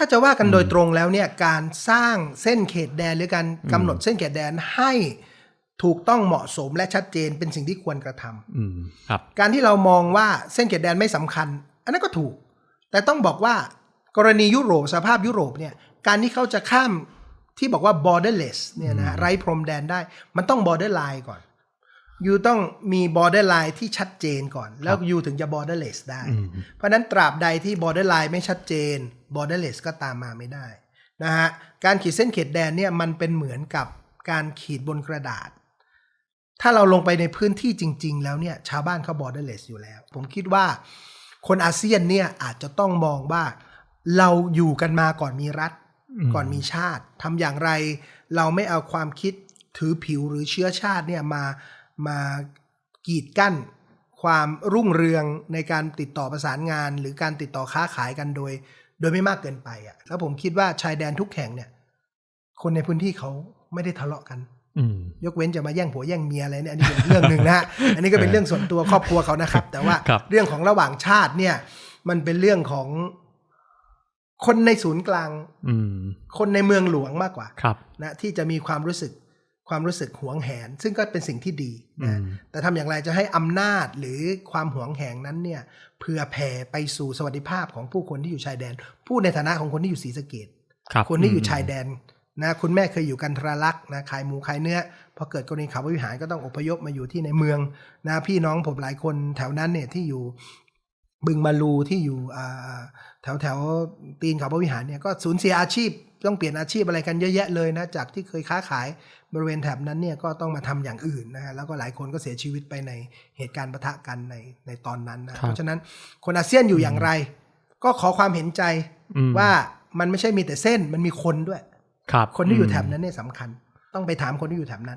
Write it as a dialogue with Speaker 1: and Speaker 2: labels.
Speaker 1: ถ้าจะว่ากันโดยตรงแล้วเนี่ยการสร้างเส้นเขตแดนหรือการกำหนดเส้นเขตแดนให้ถูกต้องเหมาะสมและชัดเจนเป็นสิ่งที่ควรกระทำ
Speaker 2: อืมครับ
Speaker 1: การที่เรามองว่าเส้นเขตแดนไม่สำคัญ อันนั้นก็ถูก แต่ต้องบอกว่ากรณียุโรปสภาพยุโรปเนี่ยการที่เขาจะข้ามที่บอกว่า borderless เนี่ยนะไร้พรมแดนได้ มันต้อง border line ก่อน ยูต้องมี border line ที่ชัดเจนก่อน แล้วยูถึงจะ borderless ได้
Speaker 2: อืม
Speaker 1: เพราะฉะนั้นตราบใดที่ border line ไม่ชัดเจน borderless ก็ตามมาไม่ได้นะฮะการขีดเส้นเขตแดนเนี่ยมันเป็นเหมือนกับการขีดบนกระดาษ ถ้าเราลงไปในพื้นที่จริง ๆ แล้วเนี่ยชาวบ้านเขา borderless อยู่แล้ว ผมคิดว่าคนอาเซียนเนี่ยอาจจะต้องมองว่าเราอยู่กันมาก่อนมีรัฐ
Speaker 2: อืม
Speaker 1: ก่อนมีชาติทำอย่างไร เราไม่เอาความคิดถือผิวหรือเชื้อชาติเนี่ยมา มากีดกั้นความรุ่งเรืองในการติดต่อประสานงาน หรือการติดต่อค้าขายกันโดย โดยไม่มากเกินไปอะแล้วผมคิดว่าชายแดนทุกแห่งเนี่ย คนในพื้นที่เขาไม่ได้ทะเลาะกัน
Speaker 2: อืม
Speaker 1: ยกเว้นจะมาแย่งผัวแย่งเมียอะไรเนี่ยอันนี้เป็นเรื่องหนึ่งนะฮะอันนี้ก็เป็นเรื่องส่วนตัวครอบครัวเขานะครับ แต่ว่า
Speaker 2: ครับ
Speaker 1: เรื่องของระหว่างชาติเนี่ย มันเป็นเรื่องของคนในศูนย์กลาง
Speaker 2: อืม
Speaker 1: คนในเมืองหลวงมากกว่า
Speaker 2: ครับ
Speaker 1: นะที่จะมีความรู้สึก ความรู้สึกหวงแหน ซึ่งก็เป็นสิ่งที่ดี
Speaker 2: อื
Speaker 1: นะ
Speaker 2: ม
Speaker 1: แต่ทำอย่างไรจะให้อำนาจหรือความหวงแหนนั้นเนี่ยเพื่อแผ่ไปสู่สวัสดิภาพของผู้คนที่อยู่ชายแดน ผู้ในฐานะของคนที่อยู่ศรีสะเกด
Speaker 2: ครับ
Speaker 1: คนที่อยู่ชายแดนนะคุณแม่เคยอยู่กันทราลักษณ์นะขายหมูขายเนื้อพอเกิดกรณีข่าววิหารก็ต้องอพยพมาอยู่ที่ในเมืองนะพี่น้องผมหลายคนแถวนั้นเนี่ยที่อยู่บึงมาลูที่อยู่อ่าแถวแถวตีนเขาพระวิหารเนี่ยก็สูญเสียอาชีพต้องเปลี่ยนอาชีพอะไรกันเยอะแยะเลยนะจากที่เคยค้าขาย บริเวณแถบนั้นเนี่ยก็ต้องมาทำอย่างอื่นนะฮะแล้วก็หลายคนก็เสียชีวิตไปในเหตุการณ์ปะทะกันในในตอนนั้นนะเพราะฉะนั้นคนอาเซียนอยู่อย่างไร ก็ขอความเห็นใจ
Speaker 2: อืม
Speaker 1: ว่ามันไม่ใช่มีแต่เส้นมันมีคนด้วย
Speaker 2: ครับ
Speaker 1: คนที่อยู่แถบนั้นเนี่ยสำคัญ ต้องไปถามคนที่อยู่แถบนั้น